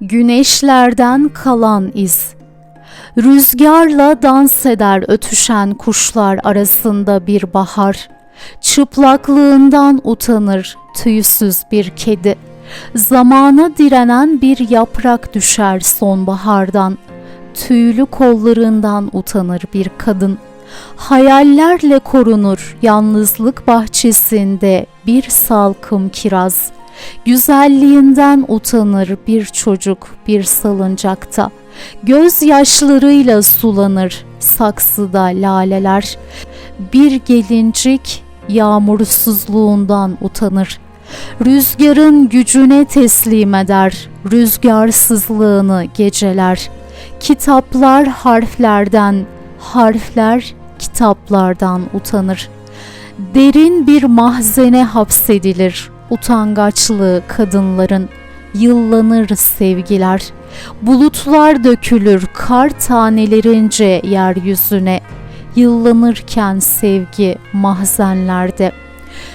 Güneşlerden kalan iz. Rüzgarla dans eder ötüşen kuşlar arasında bir bahar. Çıplaklığından utanır tüysüz bir kedi. Zamana direnen bir yaprak düşer sonbahardan. Tüylü kollarından utanır bir kadın. Hayallerle korunur yalnızlık bahçesinde bir salkım kiraz. Güzelliğinden utanır bir çocuk bir salıncakta. Gözyaşlarıyla sulanır saksıda laleler. Bir gelincik yağmursuzluğundan utanır. Rüzgarın gücüne teslim eder rüzgarsızlığını geceler. Kitaplar harflerden, harfler kitaplardan utanır. Derin bir mahzene hapsedilir utangaçlığı kadınların. Yıllanır sevgiler. Bulutlar dökülür kar tanelerince yeryüzüne. Yıllanırken sevgi mahzenlerde.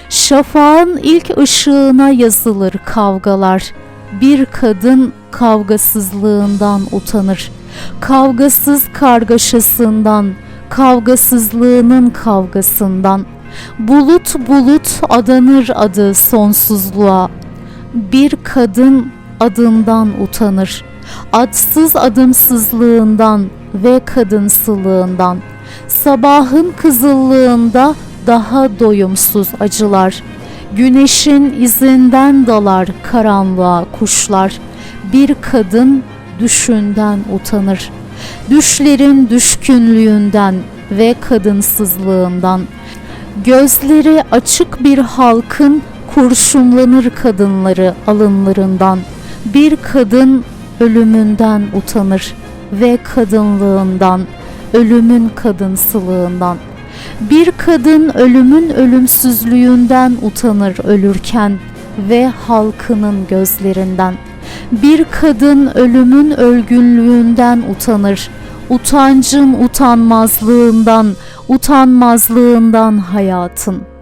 Şafağın ilk ışığına yazılır kavgalar. Bir kadın kavgasızlığından utanır. Kavgasız kargaşasından, kavgasızlığının kavgasından. Bulut bulut adanır adı sonsuzluğa. Bir kadın adından utanır. Adsız adımsızlığından ve kadınsılığından. Sabahın kızıllığında daha doyumsuz acılar. Güneşin izinden dalar karanlığa kuşlar. Bir kadın düşünden utanır. Düşlerin düşkünlüğünden ve kadınsızlığından. Gözleri açık bir halkın kurşunlanır kadınları alınlarından. Bir kadın ölümünden utanır ve kadınlığından, ölümün kadınsılığından. Bir kadın ölümün ölümsüzlüğünden utanır ölürken ve halkının gözlerinden. Bir kadın ölümün ölgünlüğünden utanır. Utancın utanmazlığından, utanmazlığından hayatın.''